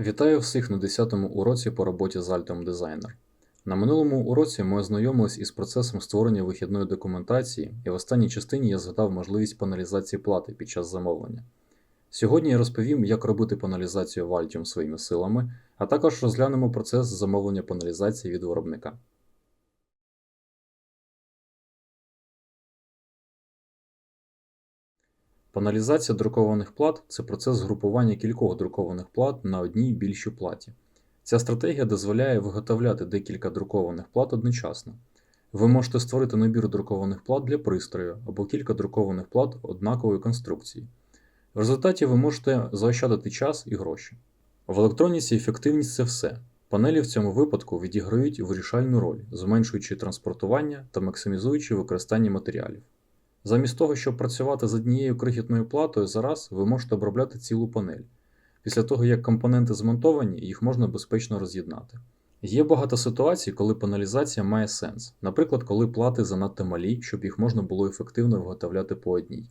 Вітаю всіх на 10-му уроці по роботі з Altium Designer. На минулому уроці ми ознайомились із процесом створення вихідної документації, і в останній частині я згадав можливість паналізації плати під час замовлення. Сьогодні я розповім, як робити паналізацію в Altium своїми силами, а також розглянемо процес замовлення паналізації від виробника. Паналізація друкованих плат це процес згрупування кількох друкованих плат на одній більшій платі. Ця стратегія дозволяє виготовляти декілька друкованих плат одночасно. Ви можете створити набір друкованих плат для пристрою або кілька друкованих плат однакової конструкції. В результаті ви можете заощадити час і гроші. В електроніці ефективність це все. Панелі в цьому випадку відіграють вирішальну роль, зменшуючи транспортування та максимізуючи використання матеріалів. Замість того, щоб працювати з однією крихітною платою за раз, ви можете обробляти цілу панель. Після того, як компоненти змонтовані, їх можна безпечно роз'єднати. Є багато ситуацій, коли паналізація має сенс, наприклад, коли плати занадто малі, щоб їх можна було ефективно виготовляти по одній.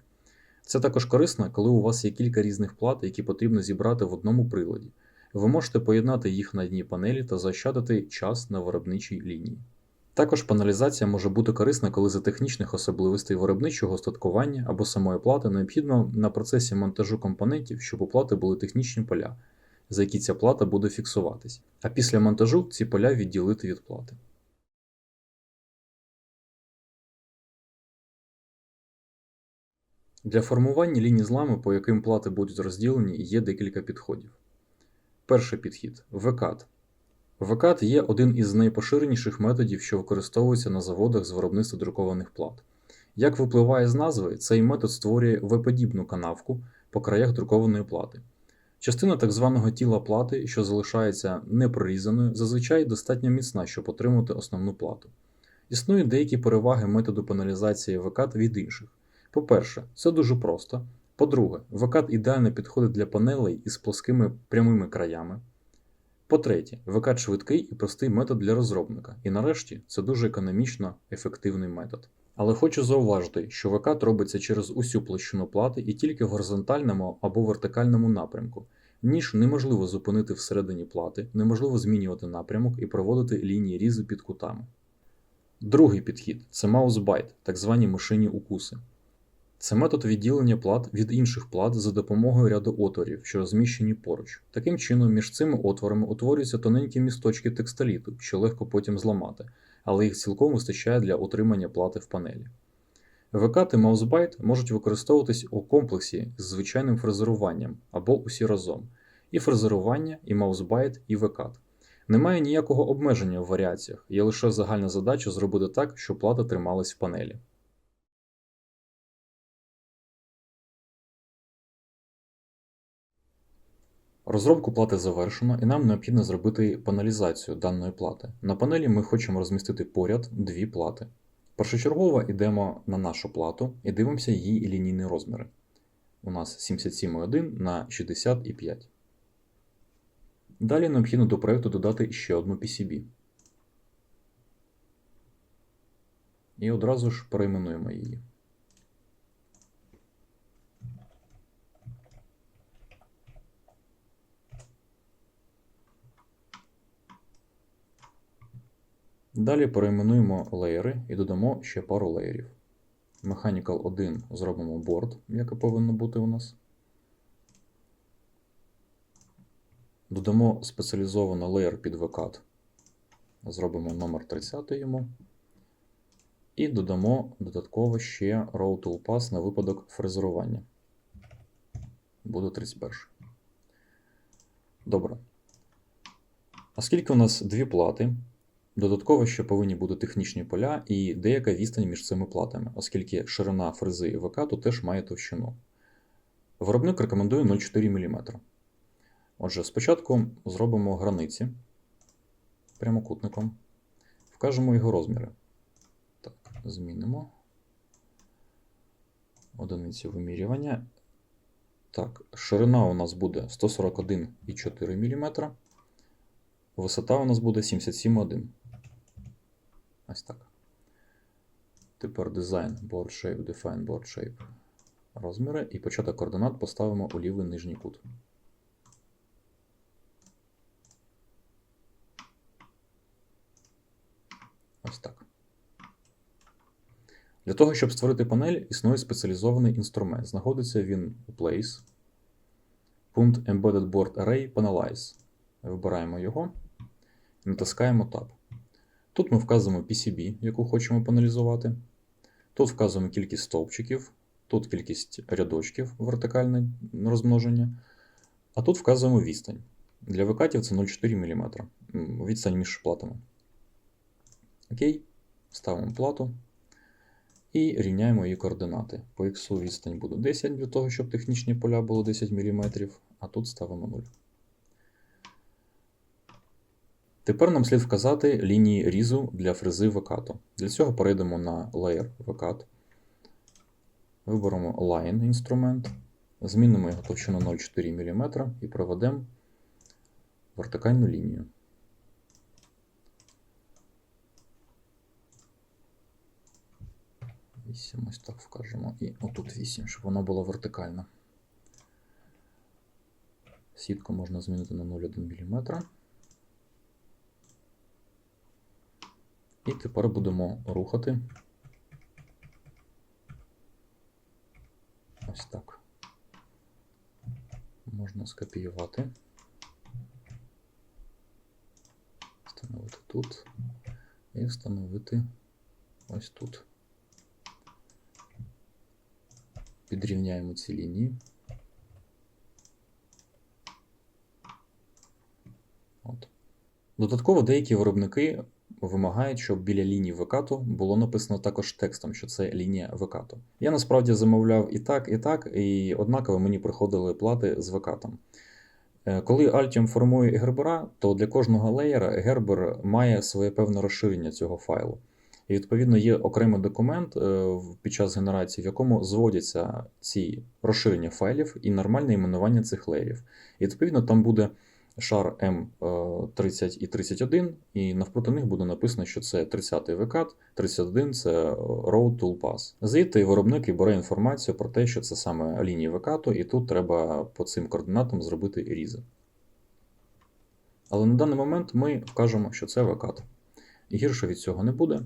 Це також корисно, коли у вас є кілька різних плат, які потрібно зібрати в одному приладі. Ви можете поєднати їх на одній панелі та заощадити час на виробничій лінії. Також паналізація може бути корисна, коли за технічних особливостей виробничого остаткування або самої плати необхідно на процесі монтажу компонентів, щоб у плати були технічні поля, за які ця плата буде фіксуватись, а після монтажу ці поля відділити від плати. Для формування ліній зламу, по яким плати будуть розділені, є декілька підходів. Перший підхід векат. Векат є один із найпоширеніших методів, що використовується на заводах з виробництва друкованих плат. Як випливає з назви, цей метод створює V-подібну канавку по краях друкованої плати. Частина так званого тіла плати, що залишається непрорізаною, зазвичай достатньо міцна, щоб отримати основну плату. Існують деякі переваги методу паналізації векат від інших. По-перше, це дуже просто. По-друге, векат ідеально підходить для панелей із плоскими прямими краями. По-третє, векат швидкий і простий метод для розробника. І нарешті це дуже економічно ефективний метод. Але хочу зауважити, що векат робиться через усю площину плати і тільки в горизонтальному або вертикальному напрямку. Ніж неможливо зупинити всередині плати, неможливо змінювати напрямок і проводити лінії різу під кутами. Другий підхід це маусбайт, так звані мишині укуси. Це метод відділення плат від інших плат за допомогою ряду отворів, що розміщені поруч. Таким чином, між цими отворами утворюються тоненькі місточки текстоліту, що легко потім зламати, але їх цілком вистачає для утримання плати в панелі. ВК та маусбайт можуть використовуватись у комплексі з звичайним фрезеруванням або усі разом. І фрезерування, і маусбайт, і векат. Немає ніякого обмеження в варіаціях, є лише загальна задача зробити так, щоб плата трималась в панелі. Розробку плати завершено, і нам необхідно зробити паналізацію даної плати. На панелі ми хочемо розмістити поряд дві плати. Першочергово йдемо на нашу плату і дивимося її лінійні розміри. У нас 77,1 на 65. Далі необхідно до проєкту додати ще одну PCB. І одразу ж перейменуємо її. Далі перейменуємо леєри і додамо ще пару леєрів. Mechanical 1 зробимо board, яке повинно бути у нас. Додамо спеціалізований леєр під VCAD. Зробимо номер 30 йому. І додамо додатково ще Row Toolpath на випадок фрезерування. Буде 31. Добре. Оскільки у нас дві плати. Додатково ще повинні бути технічні поля і деяка відстань між цими платами, оскільки ширина фрези ВК тут теж має товщину. Виробник рекомендує 0,4 мм. Отже, спочатку зробимо границі прямокутником, вкажемо його розміри. Так, Змінимо одиницю вимірювання. Так, ширина у нас буде 141,4 мм. Висота у нас буде 77,1 ось так. Тепер дизайн board shape, define board shape. Розміри і початок координат поставимо у лівий нижній кут. Ось так. Для того, щоб створити панель, існує спеціалізований інструмент. Знаходиться він у Place. Пункт Embedded Board Array Panelize. Вибираємо його натискаємо Tab. Тут ми вказуємо PCB, яку хочемо паналізувати. Тут вказуємо кількість стовпчиків, тут кількість рядочків вертикальне розмноження. А тут вказуємо відстань. Для викатів це 0,4 мм. Відстань між платами. Окей. Ставимо плату і рівняємо її координати. По X відстань буде 10 для того, щоб технічні поля було 10 мм, а тут ставимо 0. Тепер нам слід вказати лінії різу для фрези викату. Для цього перейдемо на Layer викат. Виберемо Line інструмент, змінимо його товщину 0,4 мм і проведемо вертикальну лінію. Ось так вкажемо. І отут 8, щоб воно було вертикально. Сітку можна змінити на 0,1 мм. І тепер будемо рухати. Ось так. Можна скопіювати. Встановити тут і встановити ось тут. Підрівняємо ці лінії. От. Додатково деякі виробники вимагають, щоб біля лінії викату було написано також текстом, що це лінія викату. Я насправді замовляв і так, і так, і однаково мені приходили плати з викатом. Е, Коли Altium формує гербера, то для кожного леєра гербер має своє певне розширення цього файлу. І відповідно є окремий документ е, під час генерації, в якому зводяться ці розширення файлів і нормальне іменування цих леєрів. І відповідно там буде шар М30 і 31, і навпроти них буде написано, що це 30-й викат, 31 це Road Toolpath. Звідти виробник і бере інформацію про те, що це саме лінії викату, і тут треба по цим координатам зробити різи. Але на даний момент ми вкажемо, що це викат. Гірше від цього не буде.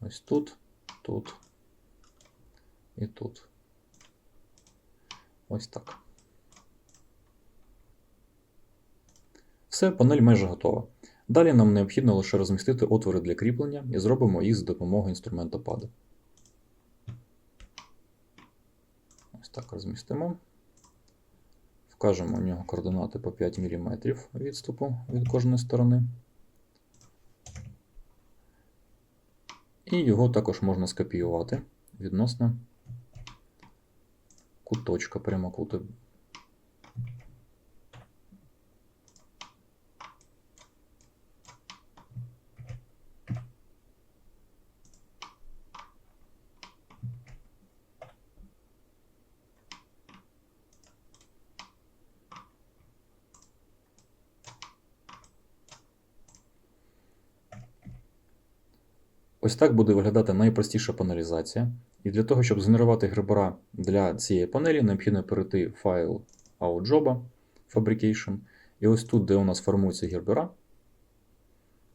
Ось тут, тут і тут. Ось так. Все, панель майже готова. Далі нам необхідно лише розмістити отвори для кріплення і зробимо їх за допомогою інструмента пада. Ось так розмістимо. Вкажемо у нього координати по 5 мм відступу від кожної сторони. І його також можна скопіювати відносно куточка прямокуту. Ось так буде виглядати найпростіша паналізація. І для того, щоб згенерувати грибара для цієї панелі, необхідно перейти в файл outjob Fabrication. І ось тут, де у нас формується гербера,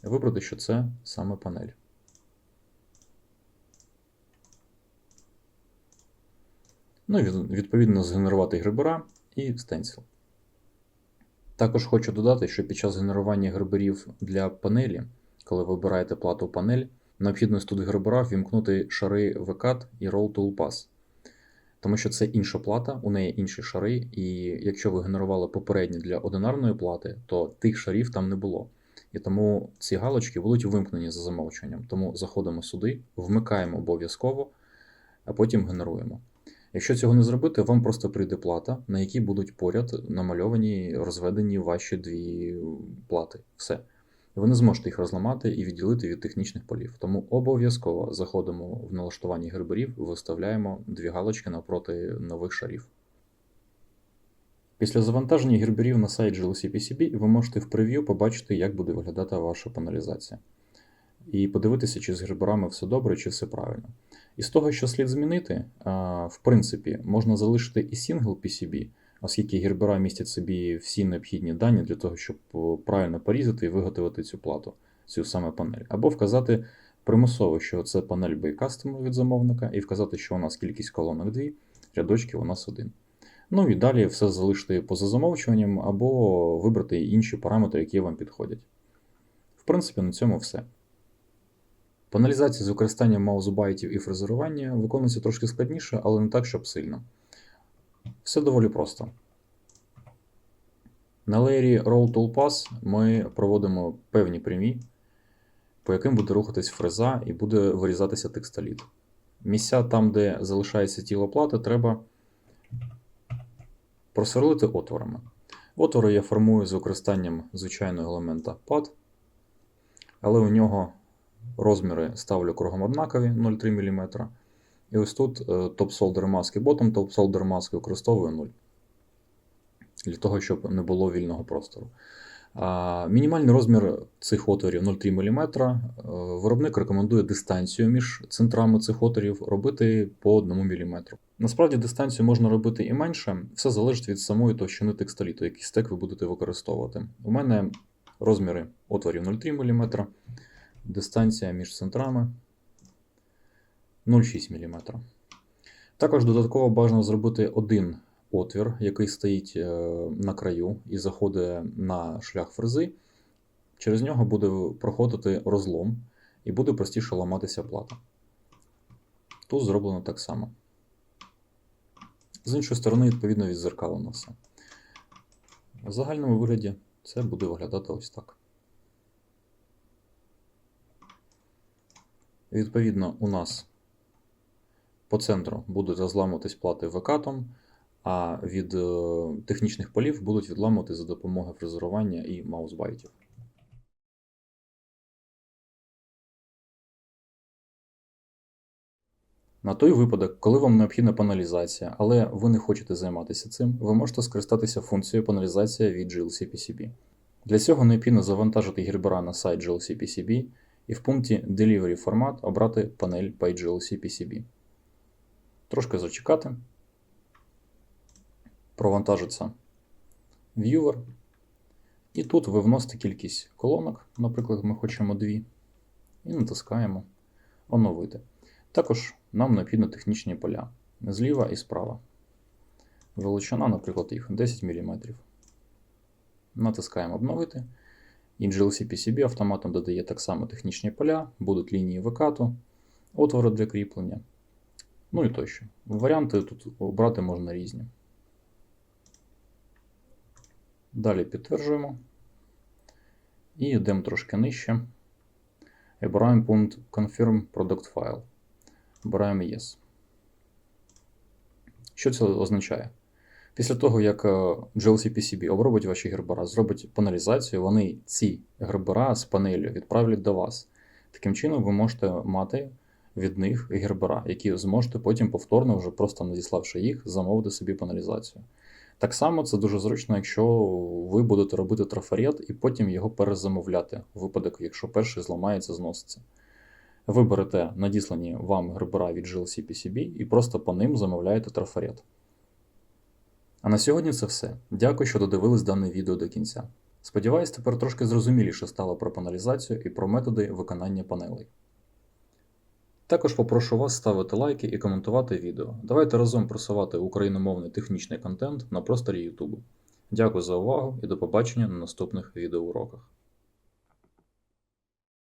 вибрати, що це саме панель. Ну і відповідно згенерувати грибера і стенсіл. Також хочу додати, що під час генерування гриберів для панелі, коли ви вибираєте плату панель, необхідно тут грибера вімкнути шари VCAT і Roll Toolpath. Тому що це інша плата, у неї інші шари, і якщо ви генерували попередні для одинарної плати, то тих шарів там не було. І тому ці галочки будуть вимкнені за замовчуванням. Тому заходимо сюди, вмикаємо обов'язково, а потім генеруємо. Якщо цього не зробити, вам просто прийде плата, на якій будуть поряд намальовані, розведені ваші дві плати. Все. Ви не зможете їх розламати і відділити від технічних полів. Тому обов'язково заходимо в налаштування герберів, виставляємо дві галочки навпроти нових шарів. Після завантаження герберів на сайт GLC PCB ви можете в прев'ю побачити, як буде виглядати ваша паналізація. І подивитися, чи з герберами все добре, чи все правильно. І з того, що слід змінити, в принципі, можна залишити і single PCB, оскільки гербера містять собі всі необхідні дані для того, щоб правильно порізати і виготовити цю плату, цю саме панель. Або вказати примусово, що це панель Custom від замовника, і вказати, що у нас кількість колонок 2, рядочків у нас один. Ну і далі все залишити поза замовчуванням, або вибрати інші параметри, які вам підходять. В принципі, на цьому все. Паналізація з використанням маузбайтів і фрезерування виконується трошки складніше, але не так, щоб сильно. Все доволі просто. На леєрі Roll Toolpath ми проводимо певні прямі, по яким буде рухатись фреза і буде вирізатися текстоліт. Місця там, де залишається тіло плати, треба просверлити отворами. Отвори я формую з використанням звичайного елемента pad, але у нього розміри ставлю кругом однакові 0,3 мм. І ось тут mask і bottom top solder використовую 0. Для того, щоб не було вільного простору. Мінімальний розмір цих отворів 0,3 мм. Е, Виробник рекомендує дистанцію між центрами цих отворів робити по 1 мм. Насправді дистанцію можна робити і менше, все залежить від самої товщини текстоліту, який стек ви будете використовувати. У мене розміри отворів 0,3 мм, дистанція між центрами 0,6 мм. Також додатково бажано зробити один отвір, який стоїть е, на краю і заходить на шлях фрези. Через нього буде проходити розлом і буде простіше ламатися плата. Тут зроблено так само. З іншої сторони, відповідно, відзеркалено все. В загальному вигляді це буде виглядати ось так. Відповідно, у нас по центру будуть розламуватись плати викатом, а від е, технічних полів будуть відламувати за допомогою фрезерування і маусбайтів. На той випадок, коли вам необхідна паналізація, але ви не хочете займатися цим, ви можете скористатися функцією паналізація від GLC PCB. Для цього необхідно завантажити гербера на сайт GLC PCB і в пункті Delivery Format обрати панель by GLC PCB. Трошки зачекати. Провантажиться Viewer. І тут ви вносите кількість колонок, наприклад, ми хочемо дві, і натискаємо Оновити. Також нам необхідно технічні поля зліва і справа. Величина, наприклад, їх 10 мм. Натискаємо Обновити. І GLC PCB автоматом додає так само технічні поля, будуть лінії викату, отвори для кріплення. Ну і тощо. Варіанти тут обрати можна різні. Далі підтверджуємо. І йдемо трошки нижче. Обираємо пункт Confirm Product File. Обираємо Yes. Що це означає? Після того, як е, GLC PCB обробить ваші гербера, зробить паналізацію, вони ці гербера з панелю відправлять до вас. Таким чином, ви можете мати від них гербера, які зможете потім повторно, вже просто надіславши їх, замовити собі паналізацію. Так само це дуже зручно, якщо ви будете робити трафарет і потім його перезамовляти, у випадок, якщо перший зламається, зноситься. Ви берете надіслані вам гербера від GLC PCB і просто по ним замовляєте трафарет. А на сьогодні це все. Дякую, що додивились дане відео до кінця. Сподіваюсь, тепер трошки зрозуміліше стало про паналізацію і про методи виконання панелей. Також попрошу вас ставити лайки і коментувати відео. Давайте разом просувати україномовний технічний контент на просторі YouTube. Дякую за увагу і до побачення на наступних відеоуроках.